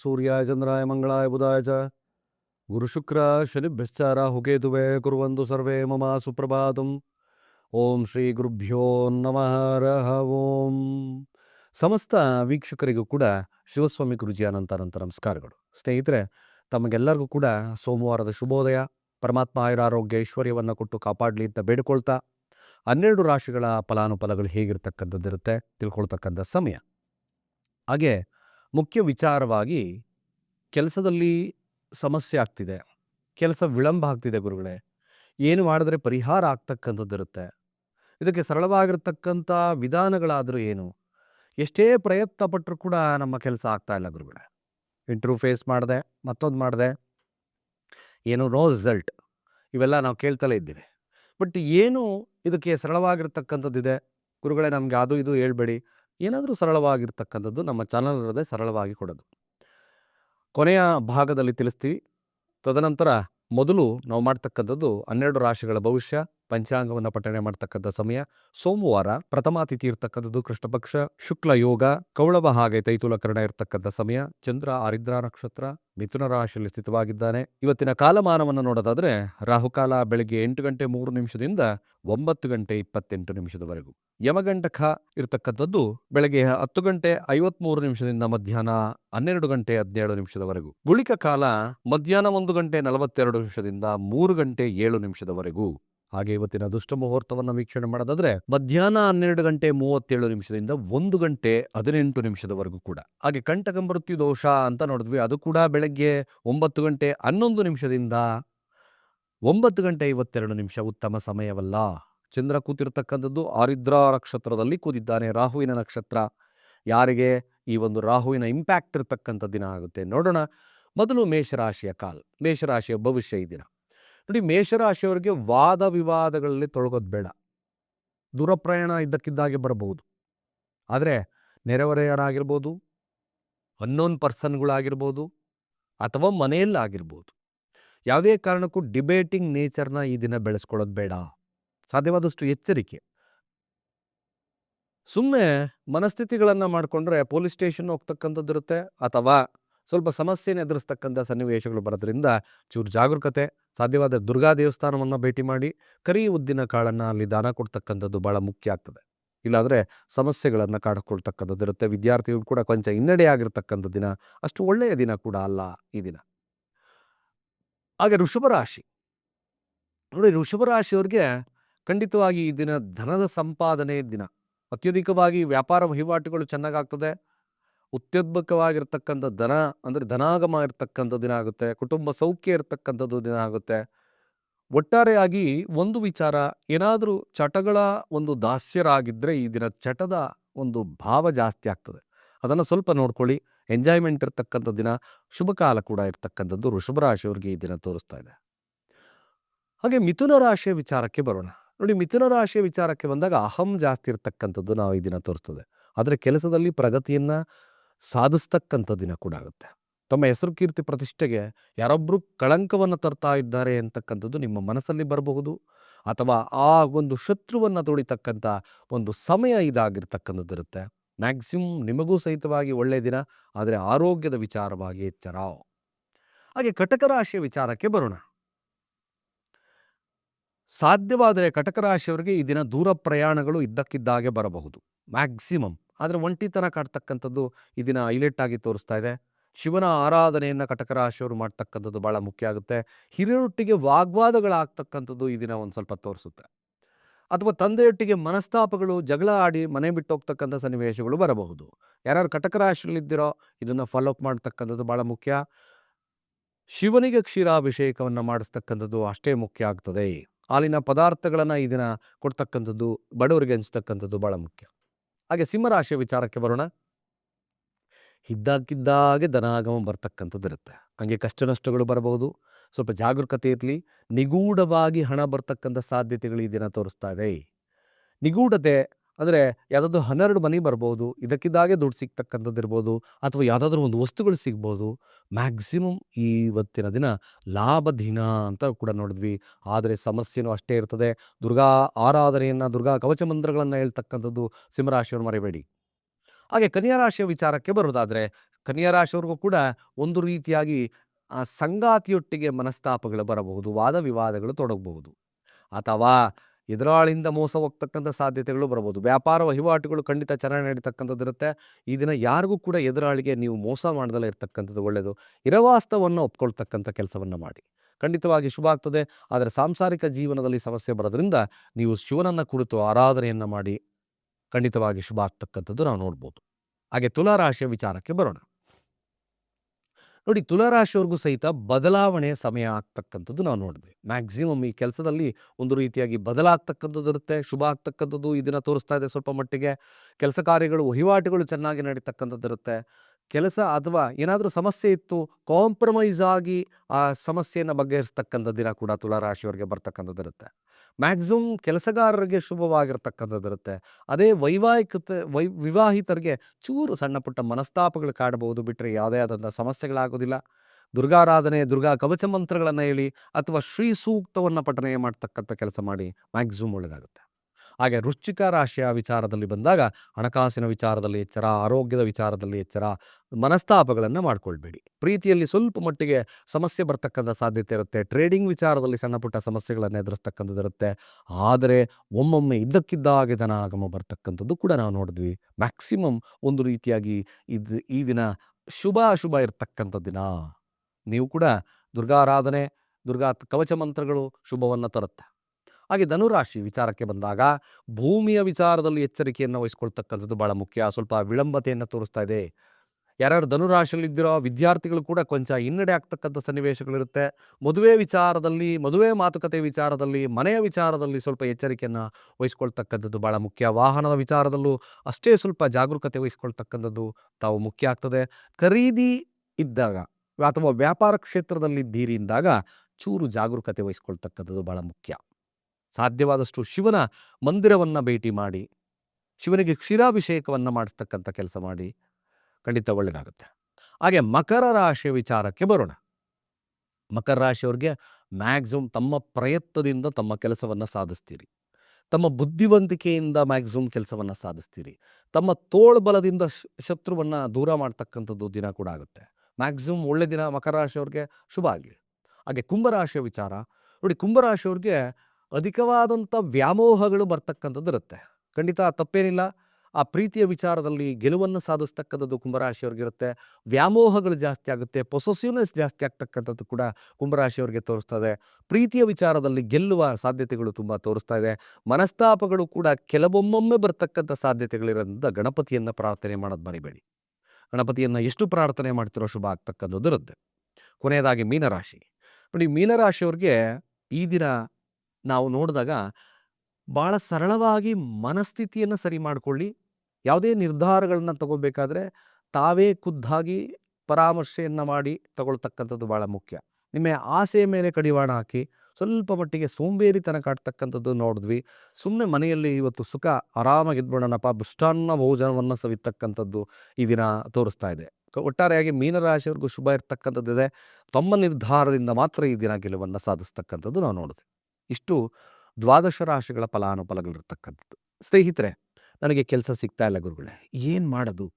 ಸೂರ್ಯಾಯ ಚಂದ್ರಾಯ ಮಂಗಳಾಯ ಬುಧಾಯ ಚ. ಗುರುಶುಕ್ರ ಶನಿಭ್ಯಶ್ಚಾರ ರಾಹುಕೇತುವೆ ಕುರುವಂತು ಸರ್ವೇ ಮಮ ಸುಪ್ರಭಾತಂ. ಓಂ ಶ್ರೀ ಗುರುಭ್ಯೋ ನಮಃ ರಹ ಓಂ. ಸಮಸ್ತ ವೀಕ್ಷಕರಿಗೂ ಕೂಡ ಶಿವಸ್ವಾಮಿ ಗುರುಜಿ ಅನಂತ ಅನಂತ ನಮಸ್ಕಾರಗಳು. ಸ್ನೇಹಿತರೆ, ತಮಗೆಲ್ಲರಿಗೂ ಕೂಡ ಸೋಮವಾರದ ಶುಭೋದಯ. ಪರಮಾತ್ಮ ಆಯುರಾರೋಗ್ಯ ಐಶ್ವರ್ಯವನ್ನು ಕೊಟ್ಟು ಕಾಪಾಡಲಿ ಅಂತ ಬೇಡಿಕೊಳ್ತಾ, ಹನ್ನೆರಡು ರಾಶಿಗಳ ಫಲಾನುಫಲಗಳು ಹೇಗಿರ್ತಕ್ಕಂಥದ್ದಿರುತ್ತೆ, ತಿಳ್ಕೊಳ್ತಕ್ಕಂಥ ಸಮಯ. ಹಾಗೆ ಮುಖ್ಯ ವಿಚಾರವಾಗಿ ಕೆಲಸದಲ್ಲಿ ಸಮಸ್ಯೆ ಆಗ್ತಿದೆ. ಕೆಲಸ ವಿಳಂಬ ಆಗ್ತಿದೆ ಗುರುಗಳೇ. ಏನು ಮಾಡಿದ್ರೆ ಪರಿಹಾರ ಆಗ್ತಕ್ಕಂಥದ್ದಿರುತ್ತೆ ಇದಕ್ಕೆ ಸರಳವಾಗಿರ್ತಕ್ಕಂಥ ವಿಧಾನಗಳಾದರೂ ಏನು? ಎಷ್ಟೇ ಪ್ರಯತ್ನ ಪಟ್ಟರೂ ಕೂಡ ನಮ್ಮ ಕೆಲಸ ಆಗ್ತಾ ಇಲ್ಲ ಗುರುಗಳೇ. ಇಂಟರ್ವ್ಯೂ ಫೇಸ್ ಮಾಡಿದೆ, ಮತ್ತೊಂದು ಮಾಡಿದೆ. ಏನು ನೋ ರಿಸಲ್ಟ್. ಇವೆಲ್ಲ ನಾವು ಕೇಳ್ತಲೇ ಇದ್ದೀವಿ. ಬಟ್ ಏನು ಇದಕ್ಕೆ ಸರಳವಾಗಿರ್ತಕ್ಕಂಥದ್ದಿದೆ? ಗುರುಗಳೇ, ನಮಗೆ ಅದು ಇದು ಹೇಳ್ಬೇಡಿ. ಏನಾದರೂ ಸರಳವಾಗಿರ್ತಕ್ಕಂಥದ್ದು ನಮ್ಮ ಚಾನಲ್ ಇರೋದೇ ಸರಳವಾಗಿ ಕೊಡೋದು. ಕೊನೆಯ ಭಾಗದಲ್ಲಿ ತಿಳಿಸ್ತೀವಿ. ತದನಂತರ ಮೊದಲು ನಾವು ಮಾಡ್ತಕ್ಕಂಥದ್ದು ಹನ್ನೆರಡು ರಾಶಿಗಳ ಭವಿಷ್ಯ ಪಂಚಾಂಗವನ್ನು ಪಠಣೆ ಮಾಡ್ತಕ್ಕಂಥ ಸಮಯ. ಸೋಮವಾರ ಪ್ರಥಮಾತಿಥಿ ಇರ್ತಕ್ಕಂಥದ್ದು ಕೃಷ್ಣ ಪಕ್ಷ ಶುಕ್ಲ ಯೋಗ, ಕೌಳವ ಹಾಗೆ ತೈತುಲಕರಣ ಇರ್ತಕ್ಕಂಥ ಸಮಯ. ಚಂದ್ರ ಆರಿದ್ರ ನಕ್ಷತ್ರ, ಮಿಥುನ ರಾಶಿಯಲ್ಲಿ ಸ್ಥಿತವಾಗಿದ್ದಾನೆ. ಇವತ್ತಿನ ಕಾಲಮಾನವನ್ನು ನೋಡೋದಾದ್ರೆ ರಾಹುಕಾಲ ಬೆಳಿಗ್ಗೆ ಎಂಟು ಗಂಟೆ ಮೂರು ನಿಮಿಷದಿಂದ ಒಂಬತ್ತು ಗಂಟೆ ಇಪ್ಪತ್ತೆಂಟು ನಿಮಿಷದವರೆಗೂ. ಯಮಗಂಟಕ ಇರತಕ್ಕಂಥದ್ದು ಬೆಳಗ್ಗೆ ಹತ್ತು ಗಂಟೆ ಐವತ್ಮೂರು ನಿಮಿಷದಿಂದ ಮಧ್ಯಾಹ್ನ ಹನ್ನೆರಡು ಗಂಟೆ ಹದಿನೇಳು ನಿಮಿಷದವರೆಗೂ. ಗುಳಿಕ ಕಾಲ ಮಧ್ಯಾಹ್ನ ಒಂದು ಗಂಟೆ ನಲವತ್ತೆರಡು ನಿಮಿಷದಿಂದ ಮೂರು ಗಂಟೆ ಏಳು ನಿಮಿಷದವರೆಗೂ. ಹಾಗೆ ಇವತ್ತಿನ ದುಷ್ಟ ಮುಹೂರ್ತವನ್ನು ವೀಕ್ಷಣೆ ಮಾಡೋದಾದ್ರೆ ಮಧ್ಯಾಹ್ನ ಹನ್ನೆರಡು ಗಂಟೆ ಮೂವತ್ತೇಳು ನಿಮಿಷದಿಂದ ಒಂದು ಗಂಟೆ ಹದಿನೆಂಟು ನಿಮಿಷದವರೆಗೂ ಕೂಡ. ಹಾಗೆ ಕಂಟಕ ಮೃತ್ಯು ದೋಷ ಅಂತ ನೋಡಿದ್ವಿ. ಅದು ಕೂಡ ಬೆಳಗ್ಗೆ ಒಂಬತ್ತು ಗಂಟೆ ಹನ್ನೊಂದು ನಿಮಿಷದಿಂದ ಒಂಬತ್ತು ಗಂಟೆ ಐವತ್ತೆರಡು ನಿಮಿಷ ಉತ್ತಮ ಸಮಯವಲ್ಲ. ಚಂದ್ರ ಕೂತಿರ್ತಕ್ಕಂಥದ್ದು ಆರಿದ್ರ ನಕ್ಷತ್ರದಲ್ಲಿ ಕೂತಿದ್ದಾನೆ. ರಾಹುವಿನ ನಕ್ಷತ್ರ. ಯಾರಿಗೆ? ಈ ಒಂದು ರಾಹುವಿನ ಇಂಪ್ಯಾಕ್ಟ್ ಇರತಕ್ಕಂಥ ದಿನ ಆಗುತ್ತೆ. ನೋಡೋಣ. ಮೊದಲು ಮೇಷರಾಶಿಯ ಕಾಲ್. ಮೇಷರಾಶಿಯ ಭವಿಷ್ಯ ಈ ದಿನ. ನೋಡಿ ಮೇಷರಾಶಿಯವರಿಗೆ ವಾದ ವಿವಾದಗಳಲ್ಲಿ ತೊಳಗೋದು ಬೇಡ. ದೂರ ಪ್ರಯಾಣ ಇದ್ದಕ್ಕಿದ್ದಾಗೆ ಬರಬಹುದು. ಆದರೆ ನೆರೆಹೊರೆಯರಾಗಿರ್ಬೋದು ಅನ್ನೋನ್ ಪರ್ಸನ್ಗಳಾಗಿರ್ಬೋದು ಅಥವಾ ಮನೆಯಲ್ಲಾಗಿರ್ಬೋದು. ಯಾವುದೇ ಕಾರಣಕ್ಕೂ ಡಿಬೇಟಿಂಗ್ ನೇಚರ್ನ ಈ ದಿನ ಬೆಳೆಸ್ಕೊಳ್ಳೋದು ಬೇಡ. ಸಾಧ್ಯವಾದಷ್ಟು ಎಚ್ಚರಿಕೆ. ಸುಮ್ಮನೆ ಮನಸ್ಥಿತಿಗಳನ್ನು ಮಾಡಿಕೊಂಡ್ರೆ ಪೊಲೀಸ್ ಸ್ಟೇಷನ್ ಹೋಗ್ತಕ್ಕಂಥದ್ದಿರುತ್ತೆ ಅಥವಾ ಸ್ವಲ್ಪ ಸಮಸ್ಯೆನ ಎದುರಿಸ್ತಕ್ಕಂಥ ಸನ್ನಿವೇಶಗಳು ಬರೋದ್ರಿಂದ ಚೂರು ಜಾಗರೂಕತೆ ಸಾಧ್ಯವಾದ ದುರ್ಗಾ ದೇವಸ್ಥಾನವನ್ನು ಭೇಟಿ ಮಾಡಿ, ಕರಿ ಉದ್ದಿನ ಕಾಳನ್ನು ಅಲ್ಲಿ ದಾನ ಕೊಡ್ತಕ್ಕಂಥದ್ದು ಭಾಳ ಮುಖ್ಯ ಆಗ್ತದೆ. ಇಲ್ಲಾಂದರೆ ಸಮಸ್ಯೆಗಳನ್ನು ಕಾಡ್ಕೊಳ್ತಕ್ಕಂಥದ್ದು ಇರುತ್ತೆ, ವಿದ್ಯಾರ್ಥಿಗಳು ಕೂಡ ಕೊಂಚ ಹಿನ್ನಡೆ ದಿನ, ಅಷ್ಟು ಒಳ್ಳೆಯ ದಿನ ಕೂಡ ಅಲ್ಲ ಈ ದಿನ. ಹಾಗೆ ಋಷಭ ರಾಶಿ. ನೋಡಿ ಋಷಭ ರಾಶಿಯವ್ರಿಗೆ ಖಂಡಿತವಾಗಿ ಈ ದಿನ ಧನದ ಸಂಪಾದನೆ ದಿನ. ಅತ್ಯಧಿಕವಾಗಿ ವ್ಯಾಪಾರ ವಹಿವಾಟುಗಳು ಚೆನ್ನಾಗಾಗ್ತದೆ. ಉತ್ಯದ್ಭುತವಾಗಿರ್ತಕ್ಕಂಥ ಧನ ಅಂದರೆ ಧನಾಗಮ ಇರತಕ್ಕಂಥ ದಿನ ಆಗುತ್ತೆ, ಕುಟುಂಬ ಸೌಖ್ಯ ಇರ್ತಕ್ಕಂಥದ್ದು ದಿನ ಆಗುತ್ತೆ. ಒಟ್ಟಾರೆಯಾಗಿ ಒಂದು ವಿಚಾರ, ಏನಾದರೂ ಚಟಗಳ ಒಂದು ದಾಸ್ಯರಾಗಿದ್ದರೆ ಈ ದಿನ ಚಟದ ಒಂದು ಭಾವ ಜಾಸ್ತಿ ಆಗ್ತದೆ. ಅದನ್ನು ಸ್ವಲ್ಪ ನೋಡ್ಕೊಳ್ಳಿ. ಎಂಜಾಯ್ಮೆಂಟ್ ಇರ್ತಕ್ಕಂಥ ದಿನ, ಶುಭ ಕಾಲ ಕೂಡ ಇರ್ತಕ್ಕಂಥದ್ದು ವೃಷಭರಾಶಿಯವ್ರಿಗೆ ಈ ದಿನ ತೋರಿಸ್ತಾ ಇದೆ. ಹಾಗೆ ಮಿಥುನ ರಾಶಿಯ ವಿಚಾರಕ್ಕೆ ಬರೋಣ. ನೋಡಿ, ಮಿಥುನ ರಾಶಿಯ ವಿಚಾರಕ್ಕೆ ಬಂದಾಗ ಅಹಂ ಜಾಸ್ತಿ ಇರ್ತಕ್ಕಂಥದ್ದು ನಾವು ಈ ದಿನ ತೋರಿಸ್ತದೆ. ಆದರೆ ಕೆಲಸದಲ್ಲಿ ಪ್ರಗತಿಯನ್ನು ಸಾಧಿಸ್ತಕ್ಕಂಥ ದಿನ ಕೂಡ ಆಗುತ್ತೆ. ತಮ್ಮ ಹೆಸರು ಕೀರ್ತಿ ಪ್ರತಿಷ್ಠೆಗೆ ಯಾರೊಬ್ಬರು ಕಳಂಕವನ್ನು ತರ್ತಾ ಇದ್ದಾರೆ ಅಂತಕ್ಕಂಥದ್ದು ನಿಮ್ಮ ಮನಸ್ಸಲ್ಲಿ ಬರಬಹುದು. ಅಥವಾ ಆ ಒಂದು ಶತ್ರುವನ್ನು ತೊಡಿತಕ್ಕಂಥ ಒಂದು ಸಮಯ ಇದಾಗಿರ್ತಕ್ಕಂಥದ್ದಿರುತ್ತೆ ಮ್ಯಾಕ್ಸಿಮಮ್ ನಿಮಗೂ ಸಹಿತವಾಗಿ ಒಳ್ಳೆಯ ದಿನ, ಆದರೆ ಆರೋಗ್ಯದ ವಿಚಾರವಾಗಿ ಎಚ್ಚರ. ಹಾಗೆ ಕಟಕ ರಾಶಿಯ ವಿಚಾರಕ್ಕೆ ಬರೋಣ. ಸಾಧ್ಯವಾದರೆ ಕಟಕ ರಾಶಿಯವರಿಗೆ ಈ ದಿನ ದೂರ ಪ್ರಯಾಣಗಳು ಇದ್ದಕ್ಕಿದ್ದಾಗೆ ಬರಬಹುದು. ಮ್ಯಾಕ್ಸಿಮಮ್. ಆದರೆ ಒಂಟಿತನ ಕಾಡ್ತಕ್ಕಂಥದ್ದು ಇದನ್ನು ದಿನ ಹೈಲೈಟ್ ಆಗಿ ತೋರಿಸ್ತಾ ಇದೆ. ಶಿವನ ಆರಾಧನೆಯನ್ನು ಕಟಕ ರಾಶಿಯವರು ಮಾಡ್ತಕ್ಕಂಥದ್ದು ಭಾಳ ಮುಖ್ಯ ಆಗುತ್ತೆ. ಹಿರಿಯರೊಟ್ಟಿಗೆ ವಾಗ್ವಾದಗಳಾಗ್ತಕ್ಕಂಥದ್ದು ಈ ದಿನ ಒಂದು ಸ್ವಲ್ಪ ತೋರಿಸುತ್ತೆ. ಅಥವಾ ತಂದೆಯೊಟ್ಟಿಗೆ ಮನಸ್ತಾಪಗಳು, ಜಗಳ ಆಡಿ ಮನೆ ಬಿಟ್ಟು ಹೋಗ್ತಕ್ಕಂಥ ಸನ್ನಿವೇಶಗಳು ಬರಬಹುದು. ಯಾರ್ಯಾರು ಕಟಕ ರಾಶಿಯಲ್ಲಿದ್ದೀರೋ ಇದನ್ನು ಫಾಲೋಅಪ್ ಮಾಡ್ತಕ್ಕಂಥದ್ದು ಭಾಳ ಮುಖ್ಯ. ಶಿವನಿಗೆ ಕ್ಷೀರಾಭಿಷೇಕವನ್ನು ಮಾಡಿಸ್ತಕ್ಕಂಥದ್ದು ಅಷ್ಟೇ ಮುಖ್ಯ ಆಗ್ತದೆ. ಹಾಲಿನ ಪದಾರ್ಥಗಳನ್ನು ಈ ದಿನ ಕೊಡ್ತಕ್ಕಂಥದ್ದು ಬಡವರಿಗೆ ಹಂಚ್ತಕ್ಕಂಥದ್ದು ಭಾಳ ಮುಖ್ಯ. ಹಾಗೆ ಸಿಂಹರಾಶಿಯ ವಿಚಾರಕ್ಕೆ ಬರೋಣ. ಇದ್ದಕ್ಕಿದ್ದಾಗೆ ಧನಾಗಮ ಬರ್ತಕ್ಕಂಥದ್ದು ಇರುತ್ತೆ. ಹಾಗೆ ಕಷ್ಟ ನಷ್ಟಗಳು ಬರಬಹುದು. ಸ್ವಲ್ಪ ಜಾಗರೂಕತೆ ಇರಲಿ. ನಿಗೂಢವಾಗಿ ಹಣ ಬರ್ತಕ್ಕಂಥ ಸಾಧ್ಯತೆಗಳು ಈ ದಿನ ತೋರಿಸ್ತಾ ಇದೆ. ನಿಗೂಢತೆ ಅಂದರೆ ಯಾವುದಾದ್ರು ಹನ್ನೆರಡು ಮನೆ ಬರ್ಬೋದು, ಇದಕ್ಕಿದ್ದಾಗೆ ದುಡ್ಡು ಸಿಗ್ತಕ್ಕಂಥದ್ದು ಇರ್ಬೋದು, ಅಥವಾ ಯಾವುದಾದ್ರೂ ಒಂದು ವಸ್ತುಗಳು ಸಿಗ್ಬೋದು. ಮ್ಯಾಕ್ಸಿಮಮ್ ಇವತ್ತಿನ ದಿನ ಲಾಭ ದಿನ ಅಂತ ಕೂಡ ನೋಡಿದ್ವಿ. ಆದರೆ ಸಮಸ್ಯೆನೂ ಅಷ್ಟೇ ಇರ್ತದೆ. ದುರ್ಗಾ ಆರಾಧನೆಯನ್ನು, ದುರ್ಗಾ ಕವಚ ಮಂತ್ರಗಳನ್ನು ಹೇಳ್ತಕ್ಕಂಥದ್ದು ಸಿಂಹರಾಶಿಯವರು ಮರೆಯಬೇಡಿ ಹಾಗೆ ಕನ್ಯಾ ರಾಶಿಯ ವಿಚಾರಕ್ಕೆ ಬರೋದಾದರೆ ಕನ್ಯಾ ರಾಶಿಯವ್ರಿಗೂ ಕೂಡ ಒಂದು ರೀತಿಯಾಗಿ ಸಂಗಾತಿಯೊಟ್ಟಿಗೆ ಮನಸ್ತಾಪಗಳು ಬರಬಹುದು, ವಾದ ವಿವಾದಗಳು ತೊಡಗಬಹುದು. ಅಥವಾ ಎದುರಾಳಿಂದ ಮೋಸ ಹೋಗ್ತಕ್ಕಂಥ ಸಾಧ್ಯತೆಗಳು ಬರ್ಬೋದು. ವ್ಯಾಪಾರ ವಹಿವಾಟುಗಳು ಖಂಡಿತ ಚೆನ್ನಾಗಿ ನಡೀತಕ್ಕಂಥದ್ದು ಇರುತ್ತೆ. ಈ ದಿನ ಯಾರಿಗೂ ಕೂಡ ಎದುರಾಳಿಗೆ ನೀವು ಮೋಸ ಮಾಡದಲ್ಲ ಇರ್ತಕ್ಕಂಥದ್ದು ಒಳ್ಳೆಯದು ಇರವಾಸ್ತವನ್ನು ಒಪ್ಕೊಳ್ತಕ್ಕಂಥ ಕೆಲಸವನ್ನು ಮಾಡಿ. ಖಂಡಿತವಾಗಿ ಶುಭ ಆಗ್ತದೆ. ಆದರೆ ಸಾಂಸಾರಿಕ ಜೀವನದಲ್ಲಿ ಸಮಸ್ಯೆ ಬರೋದ್ರಿಂದ ನೀವು ಶಿವನನ್ನು ಕುರಿತು ಆರಾಧನೆಯನ್ನು ಮಾಡಿ ಖಂಡಿತವಾಗಿ ಶುಭ ಆಗ್ತಕ್ಕಂಥದ್ದು ನಾವು ನೋಡ್ಬೋದು. ಹಾಗೆ ತುಲಾರಾಶಿಯ ವಿಚಾರಕ್ಕೆ ಬರೋಣ. ನೋಡಿ ತುಲಾರಾಶಿಯವ್ರಿಗೂ ಸಹಿತ ಬದಲಾವಣೆಯ ಸಮಯ ಆಗ್ತಕ್ಕಂಥದ್ದು ನಾವು ನೋಡಿದ್ವಿ. ಮ್ಯಾಕ್ಸಿಮಮ್ ಈ ಕೆಲಸದಲ್ಲಿ ಒಂದು ರೀತಿಯಾಗಿ ಬದಲಾಗ್ತಕ್ಕಂಥದ್ದು ಇರುತ್ತೆ, ಶುಭ ಆಗ್ತಕ್ಕಂಥದ್ದು ಇದನ್ನು ತೋರಿಸ್ತಾ ಇದೆ ಸ್ವಲ್ಪ ಮಟ್ಟಿಗೆ. ಕೆಲಸ ಕಾರ್ಯಗಳು, ವಹಿವಾಟುಗಳು ಚೆನ್ನಾಗಿ ನಡೀತಕ್ಕಂಥದ್ದು ಇರುತ್ತೆ. ಕೆಲಸ ಅಥವಾ ಏನಾದರೂ ಸಮಸ್ಯೆ ಇತ್ತು ಕಾಂಪ್ರಮೈಸ್ ಆಗಿ ಆ ಸಮಸ್ಯೆಯನ್ನು ಬಗೆಹರಿಸ್ತಕ್ಕಂಥ ದಿನ ಕೂಡ ತುಲಾರಾಶಿಯವರಿಗೆ ಬರ್ತಕ್ಕಂಥದ್ದು ಇರುತ್ತೆ. ಮ್ಯಾಕ್ಸಿಮಮ್ ಕೆಲಸಗಾರರಿಗೆ ಶುಭವಾಗಿರ್ತಕ್ಕಂಥದ್ದಿರುತ್ತೆ ಅದೇ ವೈವಾಹಿಕತೆ, ವೈ, ವಿವಾಹಿತರಿಗೆ ಚೂರು ಸಣ್ಣ ಪುಟ್ಟ ಮನಸ್ತಾಪಗಳು ಕಾಡಬಹುದು ಬಿಟ್ಟರೆ ಯಾವುದೇ ಆದಂಥ ಸಮಸ್ಯೆಗಳಾಗೋದಿಲ್ಲ. ದುರ್ಗಾರಾಧನೆ, ದುರ್ಗಾ ಕವಚ ಮಂತ್ರಗಳನ್ನು ಹೇಳಿ, ಅಥವಾ ಶ್ರೀ ಸೂಕ್ತವನ್ನು ಪಠನೆ ಮಾಡ್ತಕ್ಕಂಥ ಕೆಲಸ ಮಾಡಿ ಮ್ಯಾಕ್ಸಿಮಮ್ ಒಳ್ಳೆಯದಾಗುತ್ತೆ ಹಾಗೆ ವೃಶ್ಚಿಕ ರಾಶಿಯ ವಿಚಾರದಲ್ಲಿ ಬಂದಾಗ ಹಣಕಾಸಿನ ವಿಚಾರದಲ್ಲಿ ಎಚ್ಚರ, ಆರೋಗ್ಯದ ವಿಚಾರದಲ್ಲಿ ಎಚ್ಚರ, ಮನಸ್ತಾಪಗಳನ್ನು ಮಾಡ್ಕೊಳ್ಬೇಡಿ. ಪ್ರೀತಿಯಲ್ಲಿ ಸ್ವಲ್ಪ ಮಟ್ಟಿಗೆ ಸಮಸ್ಯೆ ಬರ್ತಕ್ಕಂಥ ಸಾಧ್ಯತೆ ಇರುತ್ತೆ. ಟ್ರೇಡಿಂಗ್ ವಿಚಾರದಲ್ಲಿ ಸಣ್ಣ ಪುಟ್ಟ ಸಮಸ್ಯೆಗಳನ್ನು ಎದುರಿಸ್ತಕ್ಕಂಥದ್ದು ಇರುತ್ತೆ. ಆದರೆ ಒಮ್ಮೊಮ್ಮೆ ಇದ್ದಕ್ಕಿದ್ದಾಗೆ ಧನ ಆಗಮ ಬರ್ತಕ್ಕಂಥದ್ದು ಕೂಡ ನಾವು ನೋಡಿದ್ವಿ. ಮ್ಯಾಕ್ಸಿಮಮ್ ಒಂದು ರೀತಿಯಾಗಿ ಇದು, ಈ ದಿನ ಶುಭ ಅಶುಭ ಇರ್ತಕ್ಕಂಥ ದಿನ. ನೀವು ಕೂಡ ದುರ್ಗಾರಾಧನೆ, ದುರ್ಗಾ ಕವಚ ಮಂತ್ರಗಳು ಶುಭವನ್ನು ತರುತ್ತೆ. ಹಾಗೆ ಧನುರಾಶಿ ವಿಚಾರಕ್ಕೆ ಬಂದಾಗ ಭೂಮಿಯ ವಿಚಾರದಲ್ಲಿ ಎಚ್ಚರಿಕೆಯನ್ನು ವಹಿಸ್ಕೊಳ್ತಕ್ಕಂಥದ್ದು ಭಾಳ ಮುಖ್ಯ. ಸ್ವಲ್ಪ ವಿಳಂಬತೆಯನ್ನು ತೋರಿಸ್ತಾ ಇದೆ. ಯಾರ್ಯಾರು ಧನುರಾಶಿಯಲ್ಲಿದ್ದಿರೋ ವಿದ್ಯಾರ್ಥಿಗಳು ಕೂಡ ಕೊಂಚ ಹಿನ್ನಡೆ ಆಗ್ತಕ್ಕಂಥ ಸನ್ನಿವೇಶಗಳಿರುತ್ತೆ. ಮದುವೆ ವಿಚಾರದಲ್ಲಿ, ಮದುವೆ ಮಾತುಕತೆ ವಿಚಾರದಲ್ಲಿ, ಮನೆಯ ವಿಚಾರದಲ್ಲಿ ಸ್ವಲ್ಪ ಎಚ್ಚರಿಕೆಯನ್ನು ವಹಿಸ್ಕೊಳ್ತಕ್ಕಂಥದ್ದು ಭಾಳ ಮುಖ್ಯ. ವಾಹನದ ವಿಚಾರದಲ್ಲೂ ಅಷ್ಟೇ ಸ್ವಲ್ಪ ಜಾಗರೂಕತೆ ವಹಿಸ್ಕೊಳ್ತಕ್ಕಂಥದ್ದು ತಾವು ಮುಖ್ಯ ಆಗ್ತದೆ. ಖರೀದಿ ಇದ್ದಾಗ ಅಥವಾ ವ್ಯಾಪಾರ ಕ್ಷೇತ್ರದಲ್ಲಿದ್ದೀರಿ ಇದ್ದಾಗ ಚೂರು ಜಾಗರೂಕತೆ ವಹಿಸ್ಕೊಳ್ತಕ್ಕಂಥದ್ದು ಭಾಳ ಮುಖ್ಯ. ಸಾಧ್ಯವಾದಷ್ಟು ಶಿವನ ಮಂದಿರವನ್ನು ಭೇಟಿ ಮಾಡಿ, ಶಿವನಿಗೆ ಕ್ಷೀರಾಭಿಷೇಕವನ್ನು ಮಾಡಿಸ್ತಕ್ಕಂಥ ಕೆಲಸ ಮಾಡಿ, ಖಂಡಿತ ಒಳ್ಳೆಯದಾಗುತ್ತೆ ಹಾಗೆ ಮಕರ ರಾಶಿಯ ವಿಚಾರಕ್ಕೆ ಬರೋಣ. ಮಕರ ರಾಶಿಯವ್ರಿಗೆ ಮ್ಯಾಕ್ಸಿಮಮ್ ತಮ್ಮ ಪ್ರಯತ್ನದಿಂದ ತಮ್ಮ ಕೆಲಸವನ್ನು ಸಾಧಿಸ್ತೀರಿ. ತಮ್ಮ ಬುದ್ಧಿವಂತಿಕೆಯಿಂದ ಮ್ಯಾಕ್ಸಿಮಮ್ ಕೆಲಸವನ್ನು ಸಾಧಿಸ್ತೀರಿ. ತಮ್ಮ ತೋಳ್ಬಲದಿಂದ ಶತ್ರುವನ್ನ ದೂರ ಮಾಡ್ತಕ್ಕಂಥದ್ದು ದಿನ ಕೂಡ ಆಗುತ್ತೆ. ಮ್ಯಾಕ್ಸಿಮಮ್ ಒಳ್ಳೆ ದಿನ ಮಕರ ರಾಶಿಯವ್ರಿಗೆ ಶುಭ ಆಗಲಿ. ಹಾಗೆ ಕುಂಭರಾಶಿಯ ವಿಚಾರ. ನೋಡಿ ಕುಂಭರಾಶಿಯವ್ರಿಗೆ ಅಧಿಕವಾದಂಥ ವ್ಯಾಮೋಹಗಳು ಬರ್ತಕ್ಕಂಥದ್ದು ಇರುತ್ತೆ. ಖಂಡಿತ ತಪ್ಪೇನಿಲ್ಲ. ಆ ಪ್ರೀತಿಯ ವಿಚಾರದಲ್ಲಿ ಗೆಲುವನ್ನು ಸಾಧಿಸ್ತಕ್ಕಂಥದ್ದು ಕುಂಭರಾಶಿಯವ್ರಿಗಿರುತ್ತೆ. ವ್ಯಾಮೋಹಗಳು ಜಾಸ್ತಿ ಆಗುತ್ತೆ. ಪೊಸೊಸಿವ್ನೆಸ್ ಜಾಸ್ತಿ ಆಗ್ತಕ್ಕಂಥದ್ದು ಕೂಡ ಕುಂಭರಾಶಿಯವ್ರಿಗೆ ತೋರಿಸ್ತದೆ. ಪ್ರೀತಿಯ ವಿಚಾರದಲ್ಲಿ ಗೆಲ್ಲುವ ಸಾಧ್ಯತೆಗಳು ತುಂಬ ತೋರಿಸ್ತಾ ಇದೆ. ಮನಸ್ತಾಪಗಳು ಕೂಡ ಕೆಲವೊಮ್ಮೊಮ್ಮೆ ಬರ್ತಕ್ಕಂಥ ಸಾಧ್ಯತೆಗಳಿರೋದ್ರಿಂದ ಗಣಪತಿಯನ್ನು ಪ್ರಾರ್ಥನೆ ಮಾಡೋದು ಮರಿಬೇಡಿ. ಗಣಪತಿಯನ್ನು ಎಷ್ಟು ಪ್ರಾರ್ಥನೆ ಮಾಡ್ತಿರೋ ಶುಭ ಆಗ್ತಕ್ಕಂಥದ್ದು ಇರುತ್ತೆ. ಕೊನೆಯದಾಗಿ ಮೀನರಾಶಿ. ನೋಡಿ ಮೀನರಾಶಿಯವ್ರಿಗೆ ಈ ದಿನ ನಾವು ನೋಡಿದಾಗ ಭಾಳ ಸರಳವಾಗಿ ಮನಸ್ಥಿತಿಯನ್ನು ಸರಿ ಮಾಡಿಕೊಳ್ಳಿ. ಯಾವುದೇ ನಿರ್ಧಾರಗಳನ್ನು ತಗೋಬೇಕಾದ್ರೆ ತಾವೇ ಖುದ್ದಾಗಿ ಪರಾಮರ್ಶೆಯನ್ನು ಮಾಡಿ ತಗೊಳ್ತಕ್ಕಂಥದ್ದು ಭಾಳ ಮುಖ್ಯ. ನಿಮ್ಮ ಆಸೆಯ ಮೇಲೆ ಕಡಿವಾಣ ಹಾಕಿ, ಸ್ವಲ್ಪ ಮಟ್ಟಿಗೆ ಸೋಂಬೇರಿತನ ಕಾಡ್ತಕ್ಕಂಥದ್ದು ನೋಡಿದ್ವಿ. ಸುಮ್ಮನೆ ಮನೆಯಲ್ಲಿ ಇವತ್ತು ಸುಖ ಆರಾಮಾಗಿ ಇದ್ಬಿಡೋಣಪ್ಪ ಮೃಷ್ಟಾನ್ನ ಭೋಜನವನ್ನು ಸವಿತಕ್ಕಂಥದ್ದು ಈ ದಿನ ತೋರಿಸ್ತಾ ಇದೆ. ಒಟ್ಟಾರೆಯಾಗಿ ಮೀನರಾಶಿಯವ್ರಿಗೂ ಶುಭ ಇರ್ತಕ್ಕಂಥದ್ದಿದೆ. ತಮ್ಮ ನಿರ್ಧಾರದಿಂದ ಮಾತ್ರ ಈ ದಿನ ಗೆಲುವನ್ನು ಸಾಧಿಸ್ತಕ್ಕಂಥದ್ದು ನಾವು ನೋಡಿದ್ವಿ. ಇಷ್ಟು ದ್ವಾದಶ ರಾಶಿಗಳ ಫಲಾನುಫಲಗಳಿರ್ತಕ್ಕಂಥದ್ದು ಸ್ನೇಹಿತರೆ, ನನಗೆ ಕೆಲಸ ಸಿಗ್ತಾ ಇಲ್ಲ ಗುರುಗಳೇ. ಏನು ಮಾಡೋದು?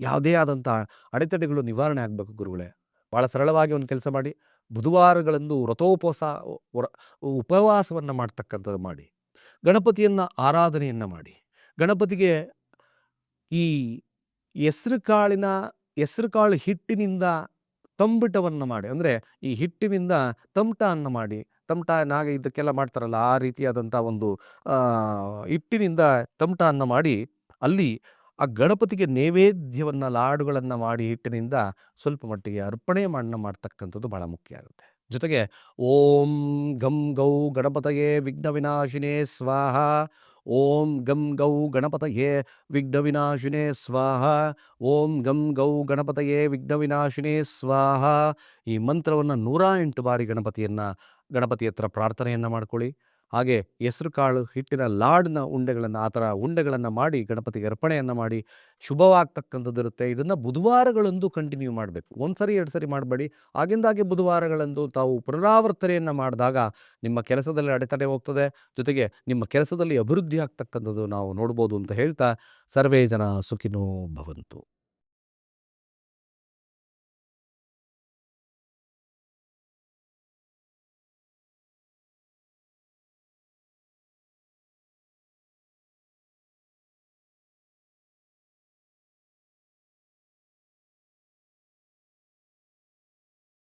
ಯಾವುದೇ ಆದಂಥ ಅಡೆತಡೆಗಳು ನಿವಾರಣೆ ಆಗಬೇಕು ಗುರುಗಳೇ. ಭಾಳ ಸರಳವಾಗಿ ಒಂದು ಕೆಲಸ ಮಾಡಿ, ಬುಧವಾರಗಳಂದು ವ್ರತೋಪವಾಸ ವ್ರ- ಉಪವಾಸವನ್ನು ಮಾಡ್ತಕ್ಕಂಥದ್ದು ಮಾಡಿ, ಗಣಪತಿಯನ್ನು ಆರಾಧನೆಯನ್ನು ಮಾಡಿ. ಗಣಪತಿಗೆ ಈ ಹೆಸರು ಕಾಳಿನ, ಹೆಸರು ಕಾಳು ಹಿಟ್ಟಿನಿಂದ ತಂಬಿಟವನ್ನು ಮಾಡಿ. ಅಂದರೆ ಈ ಹಿಟ್ಟಿನಿಂದ ತಮಟವನ್ನು ಮಾಡಿ ತಮಟ ನಾಗ ಇದಕ್ಕೆಲ್ಲ ಮಾಡ್ತಾರಲ್ಲ, ಆ ರೀತಿಯಾದಂಥ ಒಂದು ಹಿಟ್ಟಿನಿಂದ ತಮಟವನ್ನು ಮಾಡಿ, ಅಲ್ಲಿ ಆ ಗಣಪತಿಗೆ ನೈವೇದ್ಯವನ್ನು, ಲಾಡುಗಳನ್ನು ಮಾಡಿ ಹಿಟ್ಟಿನಿಂದ ಸ್ವಲ್ಪ ಮಟ್ಟಿಗೆ ಅರ್ಪಣೆ ಮಾಡನ್ನ ಮಾಡ್ತಕ್ಕಂಥದ್ದು ಭಾಳ ಮುಖ್ಯ ಆಗುತ್ತೆ. ಜೊತೆಗೆ ಓಂ ಗಂ ಗೌ ಗಣಪತಯೇ ವಿಘ್ನ ವಿನಾಶಿನೇ ಸ್ವಾಹ, ಓಂ ಗಂ ಗೌ ಗಣಪತಯೇ ವಿಘ್ನ ವಿನಾಶಿನೇ ಸ್ವಾಹ, ಓಂ ಗಂ ಗೌ ಗಣಪತಯೇ ವಿಘ್ನ ವಿನಾಶಿನೇ ಸ್ವಾಹ ಈ ಮಂತ್ರವನ್ನು ನೂರ ಎಂಟು ಬಾರಿ ಗಣಪತಿಯನ್ನು ಗಣಪತಿ ಹತ್ರ ಪ್ರಾರ್ಥನೆಯನ್ನು ಮಾಡ್ಕೊಳ್ಳಿ. ಹಾಗೆ ಹೆಸರು ಕಾಳು ಹಿಟ್ಟಿನ ಲಾಡ್ನ ಉಂಡೆಗಳನ್ನು, ಆ ಥರ ಉಂಡೆಗಳನ್ನು ಮಾಡಿ, ಗಣಪತಿಗೆ ಅರ್ಪಣೆಯನ್ನು ಮಾಡಿ ಶುಭವಾಗ್ತಕ್ಕಂಥದ್ದು ಇರುತ್ತೆ ಇದನ್ನು ಬುಧವಾರಗಳಂದು ಕಂಟಿನ್ಯೂ ಮಾಡಬೇಕು. ಒಂದು ಸರಿ ಎರಡು ಸರಿ ಮಾಡಬೇಡಿ ಆಗಿಂದಾಗೆ ಬುಧವಾರಗಳಂದು ತಾವು ಪುನರಾವರ್ತನೆಯನ್ನು ಮಾಡಿದಾಗ ನಿಮ್ಮ ಕೆಲಸದಲ್ಲಿ ಅಡೆತಡೆ ಹೋಗ್ತದೆ. ಜೊತೆಗೆ ನಿಮ್ಮ ಕೆಲಸದಲ್ಲಿ ಅಭಿವೃದ್ಧಿ ಆಗ್ತಕ್ಕಂಥದ್ದು ನಾವು ನೋಡ್ಬೋದು ಅಂತ ಹೇಳ್ತಾ, ಸರ್ವೇ ಜನ ಸುಖಿನೋ ಭವಂತು.